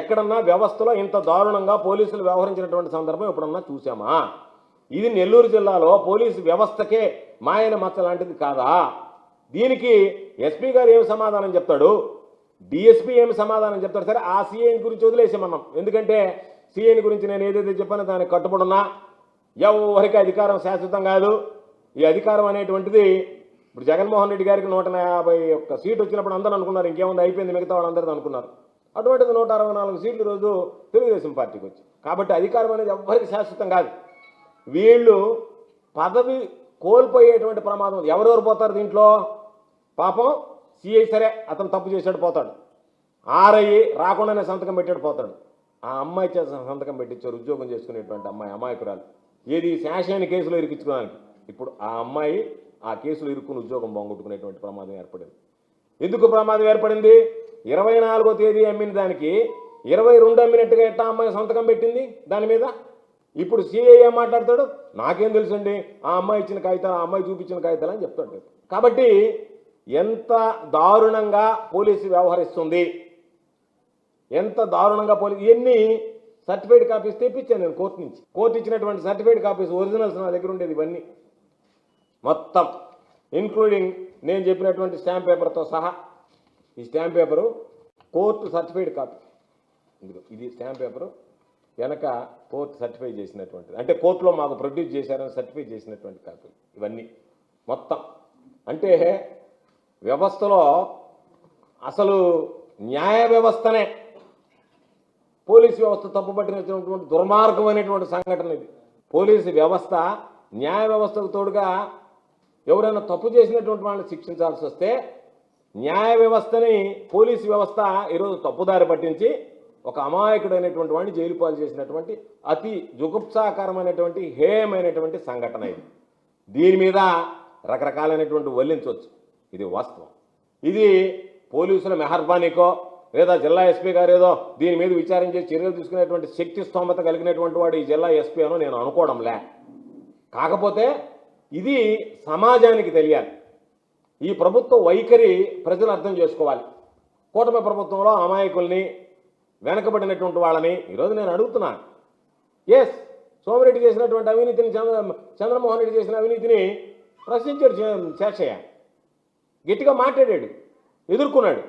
ఎక్కడన్నా వ్యవస్థలో ఇంత దారుణంగా పోలీసులు వ్యవహరించినటువంటి సందర్భం ఎప్పుడన్నా చూసామా ఇది నెల్లూరు జిల్లాలో పోలీసు వ్యవస్థకే మాయన మచ్చ లాంటిది కాదా? దీనికి ఎస్పీ గారు ఏమి సమాధానం చెప్తాడు? డిఎస్పీ ఏమి సమాధానం చెప్తాడు? సరే ఆ సీఐని గురించి వదిలేసామన్నాం ఎందుకంటే సీఐని గురించి నేను ఏదైతే చెప్పానో దానికి కట్టుబడున్నా. ఎవరికి అధికారం శాశ్వతం కాదు. ఈ అధికారం అనేటువంటిది ఇప్పుడు జగన్మోహన్ రెడ్డి గారికి నూట యాభై ఒక్క సీట్ వచ్చినప్పుడు అందరూ అనుకున్నారు ఇంకేముంది అయిపోయింది మిగతా వాళ్ళందరూ అనుకున్నారు. అటువంటిది నూట అరవై నాలుగు సీట్లు ఈరోజు తెలుగుదేశం పార్టీకి వచ్చి కాబట్టి అధికారం అనేది ఎవ్వరికి శాశ్వతం కాదు. వీళ్ళు పదవి కోల్పోయేటువంటి ప్రమాదం ఎవరెవరు పోతారు దీంట్లో? పాపం సిఐ సరే అతను తప్పు చేశాడు పోతాడు. ఆర్ఐ రాకుండానే సంతకం పెట్టాడు పోతాడు. ఆ అమ్మాయి చేసిన సంతకం పెట్టించారు ఉద్యోగం చేసుకునేటువంటి అమ్మాయి అమాయకురాలు. ఏది శాసన కేసులో ఇరికించుకోవడానికి? ఇప్పుడు ఆ అమ్మాయి ఆ కేసులో ఇరుక్కుని ఉద్యోగం పోగొట్టుకునేటువంటి ప్రమాదం ఏర్పడింది. ఎందుకు ప్రమాదం ఏర్పడింది? ఇరవై నాలుగో తేదీ అమ్మిన దానికి ఇరవై రెండు అమ్మినట్టుగా ఎట్టా అమ్మాయి సంతకం పెట్టింది దాని మీద? ఇప్పుడు సిఐ ఏం మాట్లాడతాడు? నాకేం తెలుసండి? ఆ అమ్మాయి ఇచ్చిన కాగితాలు ఆ అమ్మాయి చూపించిన కాగితాలు అని చెప్తాడు కాబట్టి ఎంత దారుణంగా పోలీసు వ్యవహరిస్తుంది? ఎంత దారుణంగా పోలీసు ఇవన్నీ సర్టిఫైడ్ కాపీస్ తెప్పించాను నేను కోర్టు నుంచి. కోర్టు ఇచ్చినటువంటి సర్టిఫైడ్ కాపీస్ ఒరిజినల్స్ నా దగ్గర ఉండేది ఇవన్నీ. మొత్తం ఇంక్లూడింగ్ నేను చెప్పినటువంటి స్టాంప్ పేపర్తో సహా ఈ stamp paper court certified copy. ఇది స్టాంప్ పేపరు. వెనక కోర్టు సర్టిఫై చేసినటువంటిది. అంటే కోర్టులో మాకు ప్రొడ్యూస్ చేశారని సర్టిఫై చేసినటువంటి కాపీలు ఇవన్నీ మొత్తం. అంటే వ్యవస్థలో అసలు న్యాయ వ్యవస్థనే. పోలీసు వ్యవస్థ తప్పుపట్టినటువంటి దుర్మార్గమైనటువంటి సంఘటన ఇది. పోలీసు వ్యవస్థ న్యాయ వ్యవస్థకు తోడుగా ఎవరైనా తప్పు చేసినటువంటి వాళ్ళని శిక్షించాల్సి వస్తే న్యాయ వ్యవస్థని పోలీసు వ్యవస్థ ఈరోజు తప్పుదారి పట్టించి ఒక అమాయకుడైనటువంటి వాడిని జైలు పాలు చేసినటువంటి అతి జుగుప్సాకరమైనటువంటి హేయమైనటువంటి సంఘటన ఇది. దీని మీద రకరకాలైనటువంటి వల్లించవచ్చు. ఇది వాస్తవం. ఇది పోలీసుల మెహర్బానీకో లేదా జిల్లా ఎస్పీ గారు ఏదో దీని మీద విచారించే చర్యలు తీసుకునేటువంటి శక్తి స్తోమత కలిగినటువంటి వాడు ఈ జిల్లా ఎస్పీ అనో నేను అనుకోవడంలే కాకపోతే ఇది సమాజానికి తెలియాలి. ఈ ప్రభుత్వ వైఖరి ప్రజలు అర్థం చేసుకోవాలి. కూటమి ప్రభుత్వంలో అమాయకుల్ని వెనకబడినటువంటి వాళ్ళని ఈరోజు నేను అడుగుతున్నాను ఎస్ సోమిరెడ్డి చేసినటువంటి అవినీతిని చంద్ర చంద్రమోహన్ రెడ్డి చేసిన అవినీతిని ప్రశ్నించాడు చే- శేషయ్య గట్టిగా మాట్లాడాడు ఎదుర్కొన్నాడు.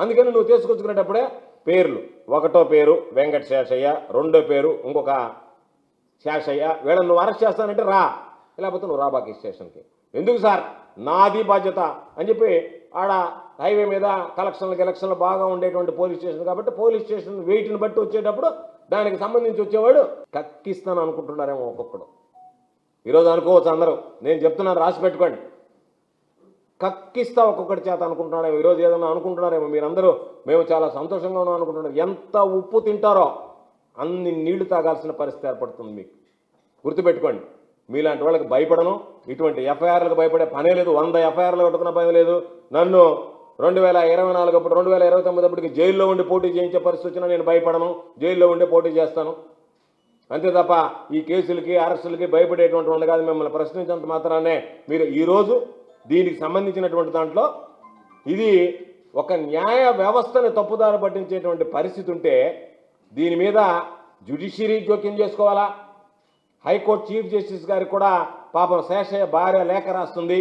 అందుకని నువ్వు తీసుకొచ్చుకునేటప్పుడే పేర్లు. ఒకటో పేరు వెంకట శేషయ్య రెండో పేరు ఇంకొక శేషయ్య వీళ్ళని నువ్వు అరెస్ట్ చేస్తానంటే రా. లేకపోతే నువ్వు రాబాకి స్టేషన్కి. ఎందుకు సార్? నాది బాధ్యత అని చెప్పి ఆడ హైవే మీద కలెక్షన్లకు ఎలక్షన్లు బాగా ఉండేటువంటి పోలీస్ స్టేషన్ కాబట్టి పోలీస్ స్టేషన్ వెయిట్ని బట్టి వచ్చేటప్పుడు దానికి సంబంధించి వచ్చేవాడు కక్కిస్తాను అనుకుంటున్నారేమో ఒక్కొక్కడు. ఈరోజు అనుకోవచ్చు అందరూ. నేను చెప్తున్నాను రాసి పెట్టుకోండి. కక్కిస్తా ఒక్కొక్కటి చేత అనుకుంటున్నారేమో. ఈరోజు ఏదన్నా అనుకుంటున్నారేమో మీరందరూ. మేము చాలా సంతోషంగా ఉన్నాం అనుకుంటున్నారు. ఎంత ఉప్పు తింటారో అన్ని నీళ్ళు తాగాల్సిన పరిస్థితి ఏర్పడుతుంది మీకు. గుర్తుపెట్టుకోండి. మీలాంటి వాళ్ళకి భయపడను. ఇటువంటి ఎఫ్ఐఆర్లకు భయపడే పనే లేదు. వంద ఎఫ్ఐఆర్లు కొట్టుకున్న పని లేదు. నన్ను రెండు వేల ఇరవై నాలుగు అప్పుడు రెండు వేల ఇరవై తొమ్మిది అప్పటికి జైల్లో ఉండి పోటీ చేయించే పరిస్థితి వచ్చినా నేను భయపడను. జైల్లో ఉండి పోటీ చేస్తాను. అంతే తప్ప ఈ కేసులకి అరెస్టులకి భయపడేటువంటి వాళ్ళు కాదు మిమ్మల్ని ప్రశ్నించినంత మాత్రానే మీరు ఈరోజు దీనికి సంబంధించినటువంటి దాంట్లో ఇది ఒక న్యాయ వ్యవస్థని తప్పుదారి పట్టించేటువంటి పరిస్థితి ఉంటే దీని మీద జ్యుడిషియరీ జోక్యం చేసుకోవాలా? హైకోర్టు చీఫ్ జస్టిస్ గారికి కూడా పాపం శేషయ్య భార్య లేఖ రాస్తుంది.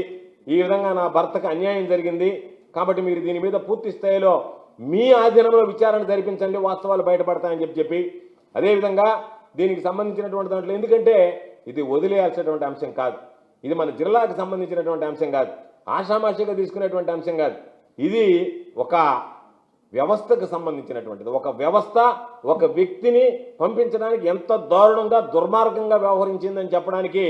ఈ విధంగా నా భర్తకు అన్యాయం జరిగింది. కాబట్టి మీరు దీని మీద పూర్తి స్థాయిలో మీ ఆధీనంలో విచారణ జరిపించండి వాస్తవాలు బయటపడతాయని చెప్పి చెప్పి. అదేవిధంగా దీనికి సంబంధించినటువంటి దాంట్లో ఎందుకంటే ఇది వదిలేయాల్సినటువంటి అంశం కాదు. ఇది మన జిల్లాకు సంబంధించినటువంటి అంశం కాదు. ఆషామాషిగా తీసుకునేటువంటి అంశం కాదు. ఇది ఒక వ్యవస్థకు సంబంధించినటువంటిది. ఒక వ్యవస్థ ఒక వ్యక్తిని పంపించడానికి ఎంత దారుణంగా దుర్మార్గంగా వ్యవహరించిందని చెప్పడానికి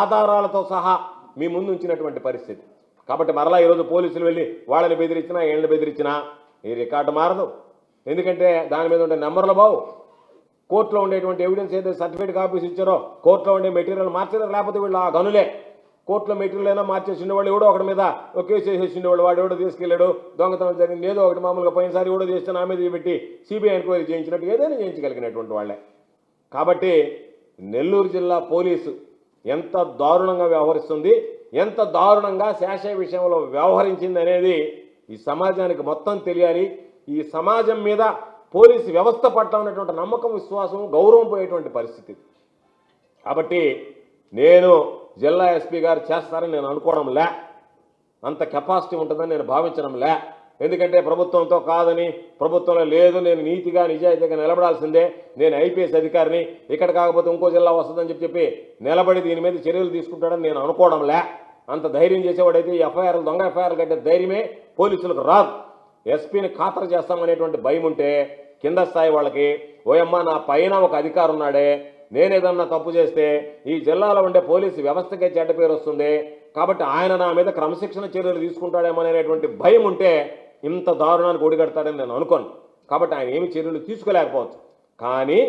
ఆధారాలతో సహా మీ ముందు ఉంచినటువంటి పరిస్థితి. కాబట్టి మరలా ఈరోజు పోలీసులు వెళ్ళి వాళ్ళని బెదిరించినా ఏళ్ళని బెదిరించినా ఈ రికార్డు మారదు. ఎందుకంటే దాని మీద ఉండే నెంబర్లు బావు. కోర్టులో ఉండేటువంటి ఎవిడెన్స్ ఏదైతే సర్టిఫికేట్ కాపీస్ ఇచ్చారో కోర్టులో ఉండే మెటీరియల్ మార్చారో లేకపోతే వీళ్ళు ఆ గనులే. కోర్టులో మెటీరియల్ అయినా మార్చేసిండే వాళ్ళు ఎవడో ఒకటి మీద ఒక కేసు వేసేసిండే వాడు వాడు ఎవడో తీసుకెళ్ళాడు దొంగతనం జరిగింది ఏదో ఒకటి మామూలుగా పోయినసారి ఎవడో చేస్తే నా మీద పెట్టి సిబిఐ ఎంక్వైరీ చేయించినట్టు ఏదైనా చేయించగలిగినటువంటి వాళ్ళే. కాబట్టి నెల్లూరు జిల్లా పోలీసు ఎంత దారుణంగా వ్యవహరిస్తుంది ఎంత దారుణంగా శాసయ విషయంలో వ్యవహరించింది అనేది ఈ సమాజానికి మొత్తం తెలియాలి. ఈ సమాజం మీద పోలీసు వ్యవస్థ పట్ల ఉన్నటువంటి నమ్మకం విశ్వాసం గౌరవం పోయేటువంటి పరిస్థితి. కాబట్టి నేను జిల్లా ఎస్పీ గారు చేస్తారని నేను అనుకోవడం లే అంత కెపాసిటీ ఉంటుందని నేను భావించడం లే ఎందుకంటే ప్రభుత్వంతో కాదని ప్రభుత్వంలో లేదు నేను నీతిగా నిజాయితీగా నిలబడాల్సిందే. నేను ఐపీఎస్ అధికారిని ఇక్కడ కాకపోతే ఇంకో జిల్లా వస్తుందని చెప్పి చెప్పి నిలబడి దీని మీద చర్యలు తీసుకుంటాడని నేను అనుకోవడం లే అంత ధైర్యం చేసేవాడైతే ఎఫ్ఐఆర్ దొంగ ఎఫ్ఐఆర్ కట్టే ధైర్యమే పోలీసులకు రాదు. ఎస్పీని ఖాతరు చేస్తామనేటువంటి భయం ఉంటే కింద స్థాయి వాళ్ళకి ఓయమ్మ నా పైన ఒక అధికారు ఉన్నాడే నేనేదన్నా తప్పు చేస్తే ఈ జిల్లాలో ఉండే పోలీసు వ్యవస్థకే చెడ్డ పేరు వస్తుంది. కాబట్టి ఆయన నా మీద క్రమశిక్షణ చర్యలు తీసుకుంటాడేమో అనేటువంటి భయం ఉంటే ఇంత దారుణానికి ఒడిగడతాడని నేను అనుకోను. కాబట్టి ఆయన ఏమి చర్యలు తీసుకోలేకపోవచ్చు. కానీ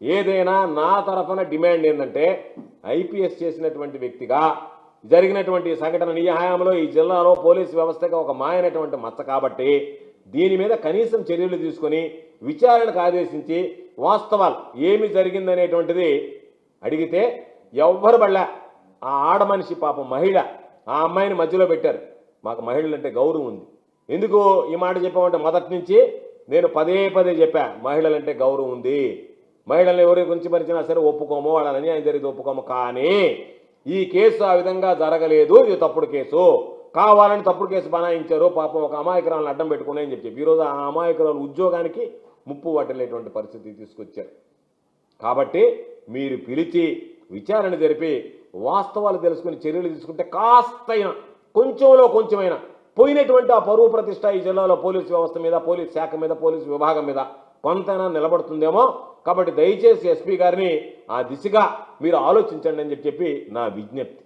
ఏదైనా నా తరఫున డిమాండ్ ఏంటంటే ఐపీఎస్ చేసినటువంటి వ్యక్తిగా జరిగినటువంటి సంఘటన నీ హయాంలో ఈ జిల్లాలో పోలీసు వ్యవస్థగా ఒక మాయనటువంటి మచ్చ కాబట్టి దీని మీద కనీసం చర్యలు తీసుకొని విచారణకు ఆదేశించి వాస్తవాలు ఏమి జరిగిందనేటువంటిది అడిగితే ఎవ్వరు పడలే. ఆ ఆడ మనిషి పాపం మహిళ. ఆ అమ్మాయిని మధ్యలో పెట్టారు. మాకు మహిళలంటే గౌరవం ఉంది. ఎందుకు ఈ మాట చెప్పామంటే మొదటి నుంచి నేను పదే పదే చెప్పా మహిళలంటే గౌరవం ఉంది. మహిళల్ని ఎవరి గురించి పరిచినా సరే ఒప్పుకోము వాళ్ళని అన్యాయం జరిగితే ఒప్పుకోము. కానీ ఈ కేసు ఆ విధంగా జరగలేదు. ఇది తప్పుడు కేసు. కావాలని తప్పుడు కేసు బనాయించారు పాపం ఒక అమాయకురాలను అడ్డం పెట్టుకుని అని చెప్పి. ఈరోజు ఆ అమాయకురాలు ఉద్యోగానికి ముప్పు పట్టలేటువంటి పరిస్థితి తీసుకొచ్చారు. కాబట్టి మీరు పిలిచి విచారణ జరిపి వాస్తవాలు తెలుసుకుని చర్యలు తీసుకుంటే కాస్తైనా కొంచెంలో కొంచెమైనా పోయినటువంటి ఆ పరువు ప్రతిష్ట ఈ జిల్లాలో పోలీసు వ్యవస్థ మీద పోలీస్ శాఖ మీద పోలీసు విభాగం మీద కొంతైనా నిలబడుతుందేమో. కాబట్టి దయచేసి ఎస్పీ గారిని ఆ దిశగా మీరు ఆలోచించండి అని చెప్పి నా విజ్ఞప్తి.